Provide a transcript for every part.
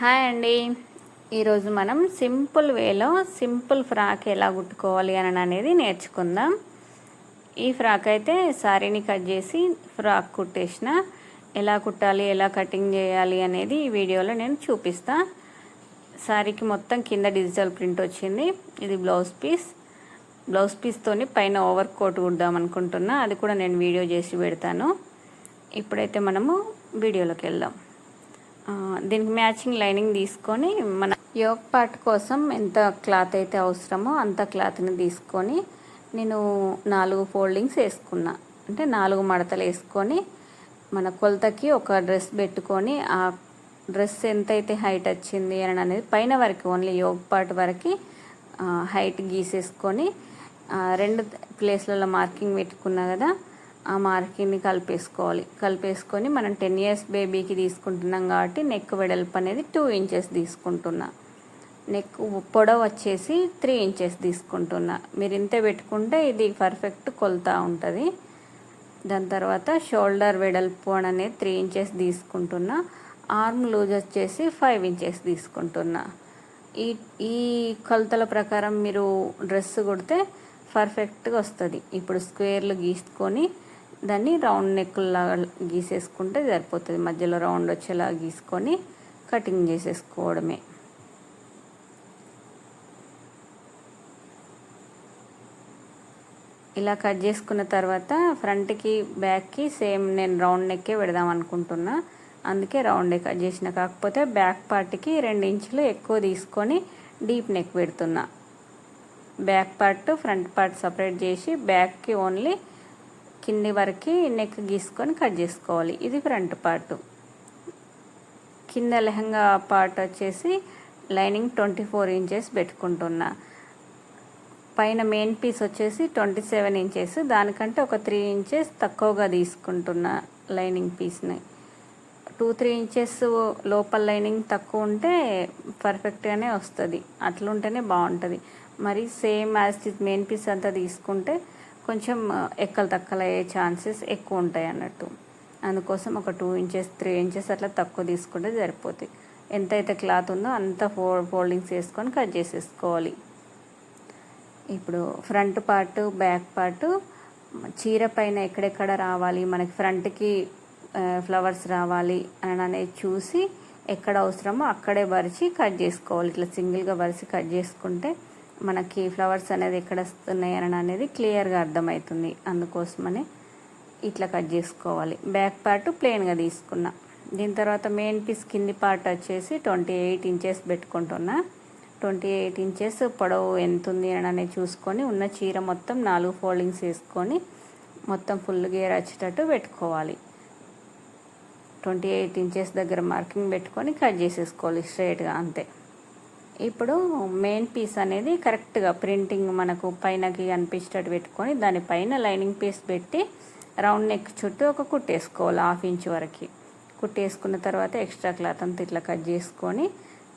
Hi అండి. ఈరోజు మనం సింపుల్ వేలో సింపుల్ ఫ్రాక్ ఎలా కుట్టుకోవాలి అని అనేది నేర్చుకుందాం. ఈ ఫ్రాక్ అయితే శారీని కట్ చేసి ఫ్రాక్ కుట్టేసిన ఎలా కుట్టాలి ఎలా కటింగ్ చేయాలి అనేది ఈ వీడియోలో నేను చూపిస్తా. శారీకి మొత్తం కింద డిజిటల్ ప్రింట్ వచ్చింది. ఇది బ్లౌజ్ పీస్. బ్లౌజ్ పీస్తోని పైన ఓవర్ కోట్ కుడదాం అనుకుంటున్నా. అది కూడా నేను వీడియో చేసి పెడతాను. ఇప్పుడైతే మనము వీడియోలోకి వెళ్దాం. దీనికి మ్యాచింగ్ లైనింగ్ తీసుకొని మన యోగ్ పార్ట్ కోసం ఎంత క్లాత్ అయితే అవసరమో అంత క్లాత్ని తీసుకొని నేను నాలుగు ఫోల్డింగ్స్ వేసుకున్నా. అంటే నాలుగు మడతలు వేసుకొని మన కొలతకి ఒక డ్రెస్ పెట్టుకొని ఆ డ్రెస్ ఎంతైతే హైట్ వచ్చింది అని అనేది పైన వరకు ఓన్లీ యోగ్ పార్ట్ వరకు హైట్ గీసేసుకొని రెండు ప్లేస్లలో మార్కింగ్ పెట్టుకున్నా కదా ఆ మార్కింగ్ని కలిపేసుకోవాలి. కలిపేసుకొని మనం టెన్ ఇయర్స్ బేబీకి తీసుకుంటున్నాం కాబట్టి నెక్ వెడల్పు అనేది టూ ఇంచెస్ తీసుకుంటున్నా. నెక్ పొడవు వచ్చేసి త్రీ ఇంచెస్ తీసుకుంటున్నా. మీరు ఇంత పెట్టుకుంటే ఇది పర్ఫెక్ట్ కొలత ఉంటుంది. దాని తర్వాత షోల్డర్ వెడల్పు అని అనేది త్రీ ఇంచెస్ తీసుకుంటున్నా. ఆర్మ్ లూజ్ వచ్చేసి ఫైవ్ ఇంచెస్ తీసుకుంటున్నా. ఈ ఈ కొలతల ప్రకారం మీరు డ్రెస్ కుడితే పర్ఫెక్ట్గా వస్తుంది. ఇప్పుడు స్క్వేర్లు గీసుకొని దాన్ని రౌండ్ నెక్లాగా గీసేసుకుంటే సరిపోతుంది. మధ్యలో రౌండ్ వచ్చేలా గీసుకొని కటింగ్ చేసేసుకోవడమే. ఇలా కట్ చేసుకున్న తర్వాత ఫ్రంట్కి బ్యాక్కి సేమ్ నేను రౌండ్ నెక్కే పెడదాం అనుకుంటున్నా. అందుకే రౌండ్ కట్ చేసిన. కాకపోతే బ్యాక్ పార్ట్కి రెండు ఇంచులు ఎక్కువ తీసుకొని డీప్ నెక్ పెడుతున్నా. Back part front part separate చేసి బ్యాక్కి ఓన్లీ కింది వరకు నెక్ గీసుకొని కట్ చేసుకోవాలి. ఇది ఫ్రంట్ పార్ట్ కింద లెహంగా పార్ట్ వచ్చేసి లైనింగ్ ట్వంటీ ఫోర్ ఇంచెస్ పెట్టుకుంటున్నా. పైన మెయిన్ పీస్ వచ్చేసి ట్వంటీ సెవెన్ ఇంచెస్ దానికంటే ఒక త్రీ ఇంచెస్ తక్కువగా తీసుకుంటున్నా లైనింగ్ పీస్ని టూ త్రీ ఇంచెస్ లోపల లైనింగ్ తక్కువ ఉంటే పర్ఫెక్ట్గానే వస్తుంది. అట్లుంటేనే బాగుంటుంది. మరి సేమ్ యాజ్ మెయిన్ పీస్ అంతా తీసుకుంటే కొంచెం ఎక్కలు తక్కలయ్యే ఛాన్సెస్ ఎక్కువ ఉంటాయి అన్నట్టు. అందుకోసం ఒక టూ ఇంచెస్ త్రీ ఇంచెస్ అట్లా తక్కువ తీసుకుంటే సరిపోతాయి ఎంతైతే క్లాత్ ఉందో అంత ఫో ఫోల్డింగ్స్ వేసుకొని కట్ చేసేసుకోవాలి. ఇప్పుడు ఫ్రంట్ పార్ట్ బ్యాక్ పార్ట్ చీర పైన ఎక్కడెక్కడ రావాలి మనకి ఫ్రంట్కి ఫ్లవర్స్ రావాలి అని అనేది చూసి ఎక్కడ అవసరమో అక్కడే వరిచి కట్ చేసుకోవాలి. ఇట్లా సింగిల్గా వరిచి కట్ చేసుకుంటే మనకి ఫ్లవర్స్ అనేది ఎక్కడ వస్తున్నాయి అని అనేది క్లియర్గా అర్థమవుతుంది. అందుకోసమనే ఇట్లా కట్ చేసుకోవాలి. బ్యాక్ పార్ట్ ప్లెయిన్గా తీసుకున్నా. దీని తర్వాత మెయిన్ పీస్ కింది పార్ట్ వచ్చేసి ట్వంటీ ఎయిట్ ఇంచెస్ పెట్టుకుంటున్నా. ట్వంటీ ఎయిట్ ఇంచెస్ పొడవు ఎంత ఉంది అని అనేది చూసుకొని ఉన్న చీర మొత్తం నాలుగు ఫోల్డింగ్స్ వేసుకొని మొత్తం ఫుల్ గేర్ వచ్చేటట్టు పెట్టుకోవాలి. ట్వంటీ ఎయిట్ ఇంచెస్ దగ్గర మార్కింగ్ పెట్టుకొని కట్ చేసేసుకోవాలి స్ట్రైట్గా అంతే. ఇప్పుడు మెయిన్ పీస్ అనేది కరెక్ట్గా ప్రింటింగ్ మనకు పైనకి అనిపించేటట్టు పెట్టుకొని దానిపైన లైనింగ్ పీస్ పెట్టి రౌండ్ నెక్ చుట్టూ ఒక కుట్టేసుకోవాలి హాఫ్ ఇంచ్ వరకు. కుట్టేసుకున్న తర్వాత ఎక్స్ట్రా క్లాత్ అంతా ఇట్లా కట్ చేసుకొని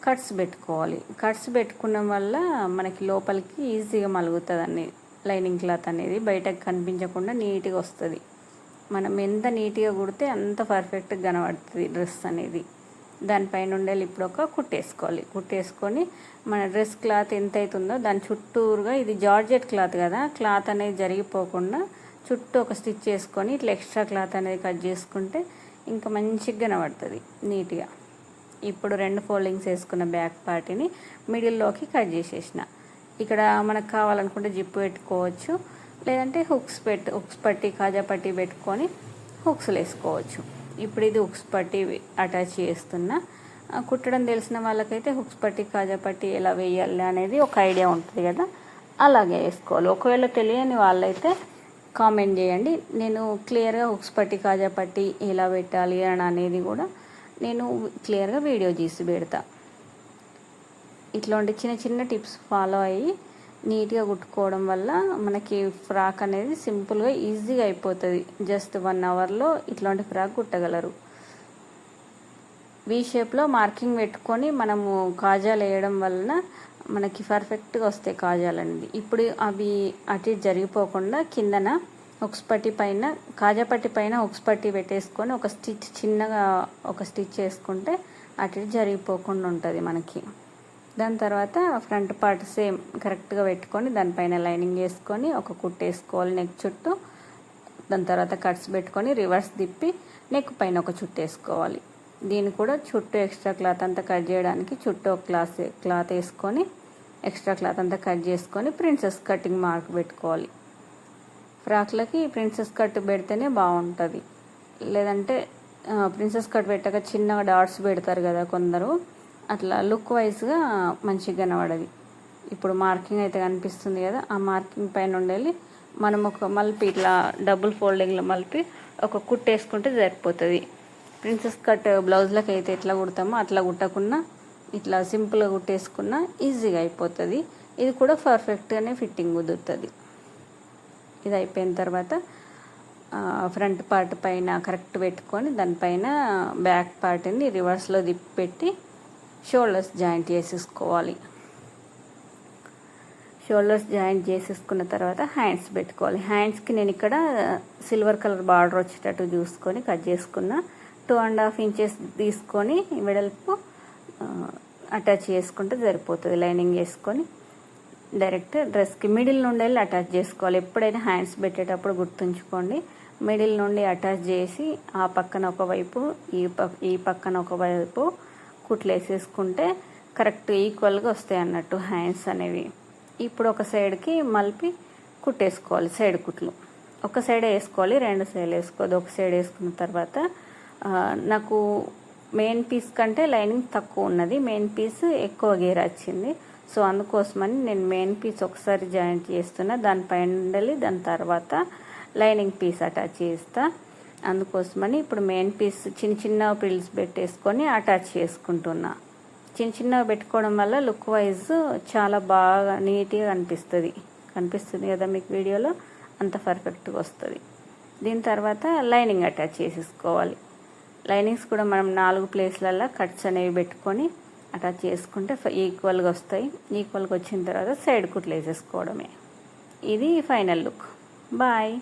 కట్స్ పెట్టుకోవాలి. కట్స్ పెట్టుకున్న వల్ల మనకి లోపలికి ఈజీగా మలుగుతుంది అన్ని లైనింగ్ క్లాత్ అనేది బయటకు కనిపించకుండా నీట్గా వస్తుంది. మనం ఎంత నీట్గా కుడితే అంత పర్ఫెక్ట్గా కనబడుతుంది డ్రెస్ అనేది. దానిపైన ఉండేలు ఇప్పుడు ఒక కుట్టేసుకోవాలి. కుట్టేసుకొని మన డ్రెస్ క్లాత్ ఎంత అవుతుందో దాని చుట్టూరుగా ఇది జార్జెట్ క్లాత్ కదా క్లాత్ అనేది జరిగిపోకుండా చుట్టూ ఒక స్టిచ్ చేసుకొని ఇట్లా ఎక్స్ట్రా క్లాత్ అనేది కట్ చేసుకుంటే ఇంకా మంచిగా కనబడుతుంది నీట్గా. ఇప్పుడు రెండు ఫోల్డింగ్స్ వేసుకున్న బ్యాక్ పార్టీని మిడిల్లోకి కట్ చేసేసిన. ఇక్కడ మనకు కావాలనుకుంటే జిప్పు పెట్టుకోవచ్చు లేదంటే హుక్స్ పెట్టి హుక్స్ పట్టి కాజా పట్టి పెట్టుకొని హుక్స్లు వేసుకోవచ్చు. ఇప్పుడు ఇది హుక్స్ పట్టి అటాచ్ చేస్తున్నా. కుట్టడం తెలిసిన వాళ్ళకైతే హుక్స్ పట్టి కాజా పట్టి ఎలా వేయాలి అనేది ఒక ఐడియా ఉంటుంది కదా. అలాగే వేసుకోవాలి. ఒకవేళ తెలియని వాళ్ళైతే కామెంట్ చేయండి. నేను క్లియర్గా హుక్స్ పట్టి కాజా పట్టి ఎలా పెట్టాలి అని అనేది కూడా నేను క్లియర్గా వీడియో తీసి పెడతా. ఇట్లాంటి చిన్న చిన్న టిప్స్ ఫాలో అయ్యి నీట్గా కుట్టుకోవడం వల్ల మనకి ఫ్రాక్ అనేది సింపుల్గా ఈజీగా అయిపోతుంది. జస్ట్ వన్ అవర్లో ఇట్లాంటి ఫ్రాక్ కుట్టగలరు. వీ షేప్లో మార్కింగ్ పెట్టుకొని మనము కాజాలు వేయడం వలన మనకి పర్ఫెక్ట్గా వస్తాయి కాజాలు అనేది ఇప్పుడు అవి అటు ఇటు జరిగిపోకుండా కిందన ఉక్స్పట్టి పైన కాజాపట్టి పైన హుక్స్ పెట్టేసుకొని ఒక స్టిచ్ చిన్నగా ఒక స్టిచ్ వేసుకుంటే అటు జరిగిపోకుండా ఉంటుంది మనకి. దాని తర్వాత ఫ్రంట్ పార్ట్ సేమ్ కరెక్ట్గా పెట్టుకొని దానిపైన లైనింగ్ వేసుకొని ఒక కుట్టు వేసుకోవాలి నెక్ చుట్టూ. దాని తర్వాత కట్స్ పెట్టుకొని రివర్స్ తిప్పి నెక్ పైన ఒక చుట్టు వేసుకోవాలి. దీన్ని కూడా చుట్టూ ఎక్స్ట్రా క్లాత్ అంతా కట్ చేయడానికి చుట్టూ ఒక క్లాత్ క్లాత్ వేసుకొని ఎక్స్ట్రా క్లాత్ అంతా కట్ చేసుకొని ప్రిన్సెస్ కటింగ్ మార్క్ పెట్టుకోవాలి. ఫ్రాక్లకి ప్రిన్సెస్ కట్ పెడితేనే బాగుంటుంది. లేదంటే ప్రిన్సెస్ కట్ పెట్టాక చిన్నగా డాట్స్ పెడతారు కదా కొందరు. అట్లా లుక్ వైజ్గా మంచిగా కనబడది. ఇప్పుడు మార్కింగ్ అయితే కనిపిస్తుంది కదా ఆ మార్కింగ్ పైన ఉండేది మనం ఒక మలిపి ఇట్లా డబుల్ ఫోల్డింగ్లో మలిపి ఒక కుట్టు వేసుకుంటే సరిపోతుంది. ప్రిన్సెస్ కట్ బ్లౌజ్లకు అయితే ఎట్లా కుడతామో అట్లా కుట్టకుండా ఇట్లా సింపుల్గా కుట్టేసుకున్నా ఈజీగా అయిపోతుంది. ఇది కూడా పర్ఫెక్ట్గానే ఫిట్టింగ్ కుదురుతుంది. ఇది అయిపోయిన తర్వాత ఫ్రంట్ పార్ట్ పైన కరెక్ట్ పెట్టుకొని దానిపైన బ్యాక్ పార్ట్ని రివర్స్లో తిప్పి పెట్టి షోల్డర్స్ జాయింట్ చేసేసుకోవాలి. షోల్డర్స్ జాయింట్ చేసేసుకున్న తర్వాత హ్యాండ్స్ పెట్టుకోవాలి. హ్యాండ్స్కి నేను ఇక్కడ సిల్వర్ కలర్ బార్డర్ వచ్చేటట్టు చూసుకొని కట్ చేసుకున్న టూ అండ్ హాఫ్ ఇంచెస్ తీసుకొని వెడల్పు అటాచ్ చేసుకుంటే సరిపోతుంది. లైనింగ్ వేసుకొని డైరెక్ట్ డ్రెస్కి మిడిల్ నుండి వెళ్ళి అటాచ్ చేసుకోవాలి. ఎప్పుడైనా హ్యాండ్స్ పెట్టేటప్పుడు గుర్తుంచుకోండి. మిడిల్ నుండి అటాచ్ చేసి ఆ పక్కన ఒకవైపు ఈ పక్ ఈ పక్కన ఒకవైపు కుట్లు వేసేసుకుంటే కరెక్ట్ ఈక్వల్గా వస్తాయి అన్నట్టు హ్యాండ్స్ అనేవి. ఇప్పుడు ఒక సైడ్కి మలిపి కుట్టేసుకోవాలి సైడ్ కుట్లు. ఒక సైడ్ వేసుకోవాలి రెండు సైడ్ వేసుకోవద్దు ఒక సైడ్ వేసుకున్న తర్వాత నాకు మెయిన్ పీస్ కంటే లైనింగ్ తక్కువ ఉన్నది. మెయిన్ పీస్ ఎక్కువ గేర్ వచ్చింది. సో అందుకోసమని నేను మెయిన్ పీస్ ఒకసారి జాయింట్ చేస్తున్నా. దానిపైన ఉండాలి దాని తర్వాత లైనింగ్ పీస్ అటాచ్ చేస్తాను అందుకోసమని ఇప్పుడు మెయిన్ పీస్ చిన్న చిన్న ప్రిల్స్ పెట్టేసుకొని అటాచ్ చేసుకుంటున్నా. చిన్న చిన్నగా పెట్టుకోవడం వల్ల లుక్ వైజ్ చాలా బాగా నీట్గా కనిపిస్తుంది కనిపిస్తుంది కదా మీకు వీడియోలో? అంత పర్ఫెక్ట్గా వస్తుంది. దీని తర్వాత లైనింగ్ అటాచ్ చేసేసుకోవాలి. లైనింగ్స్ కూడా మనం నాలుగు ప్లేస్లలో కట్స్ అనేవి పెట్టుకొని అటాచ్ చేసుకుంటే ఈక్వల్గా వస్తాయి. ఈక్వల్గా వచ్చిన తర్వాత సైడ్ కుట్లు వేసేసుకోవడమే ఇది ఫైనల్ లుక్ బాయ్